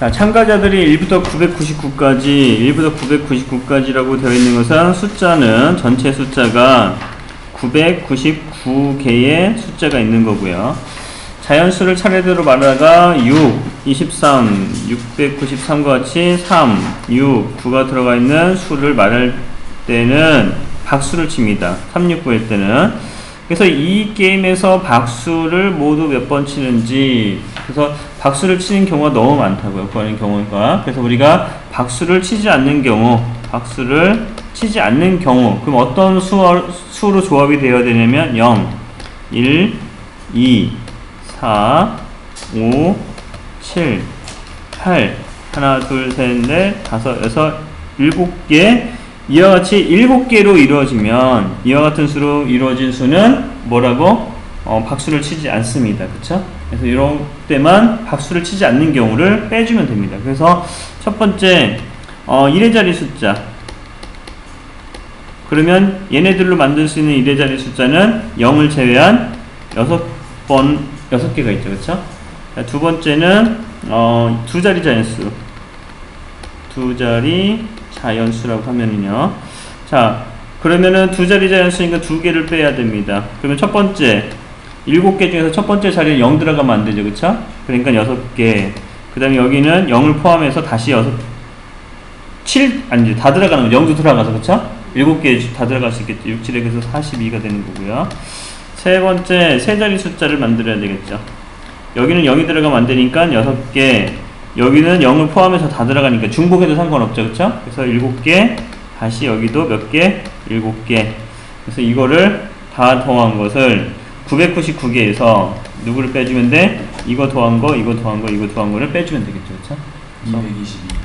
자, 참가자들이 1부터 999까지, 1부터 999까지라고 되어 있는 것은 숫자는 전체 숫자가 999개의 숫자가 있는 거고요. 자연수를 차례대로 말하다가 6, 23, 693과 같이 3, 6, 9가 들어가 있는 수를 말할 때는 박수를 칩니다. 369일 때는. 그래서 이 게임에서 박수를 모두 몇 번 치는지 그래서 박수를 치는 경우가 너무 많다고요. 그런 경우가. 그래서 우리가 박수를 치지 않는 경우, 박수를 치지 않는 경우, 그럼 어떤 수, 수로 조합이 되어야 되냐면 0, 1, 2, 4, 5, 7, 8, 하나, 둘, 셋, 넷, 다섯, 여섯, 일곱 개. 이와 같이 일곱 개로 이루어지면 이와 같은 수로 이루어진 수는 뭐라고? 어, 박수를 치지 않습니다. 그쵸? 그래서 이런 때만 박수를 치지 않는 경우를 빼주면 됩니다. 그래서 첫 번째 어, 1의 자리 숫자 그러면 얘네들로 만들 수 있는 1의 자리 숫자는 0을 제외한 6번, 6개가 있죠. 그쵸? 자, 두 번째는 어, 두 자리 자연수 두 자리 자연수라고 하면은요. 자, 그러면은 두 자리 자연수니까 두 개를 빼야 됩니다. 그러면 첫 번째, 일곱 개 중에서 첫 번째 자리에 0 들어가면 안 되죠. 그쵸? 그러니까 여섯 개. 그 다음에 여기는 0을 포함해서 다시 여섯, 7, 아니지, 다 들어가는 거 0도 들어가서, 그쵸? 일곱 개다 들어갈 수 있겠죠. 6, 7에 그래서 42가 되는 거고요. 세 번째, 세 자리 숫자를 만들어야 되겠죠. 여기는 0이 들어가면 안 되니까 6개, 여기는 0을 포함해서 다 들어가니까 중복해도 상관없죠. 그쵸? 그래서 7개, 다시 여기도 몇 개? 7개. 그래서 이거를 다 더한 것을 999개에서 누구를 빼주면 돼? 이거 더한 거, 이거 더한 거, 이거 더한 거를 빼주면 되겠죠. 그쵸? 222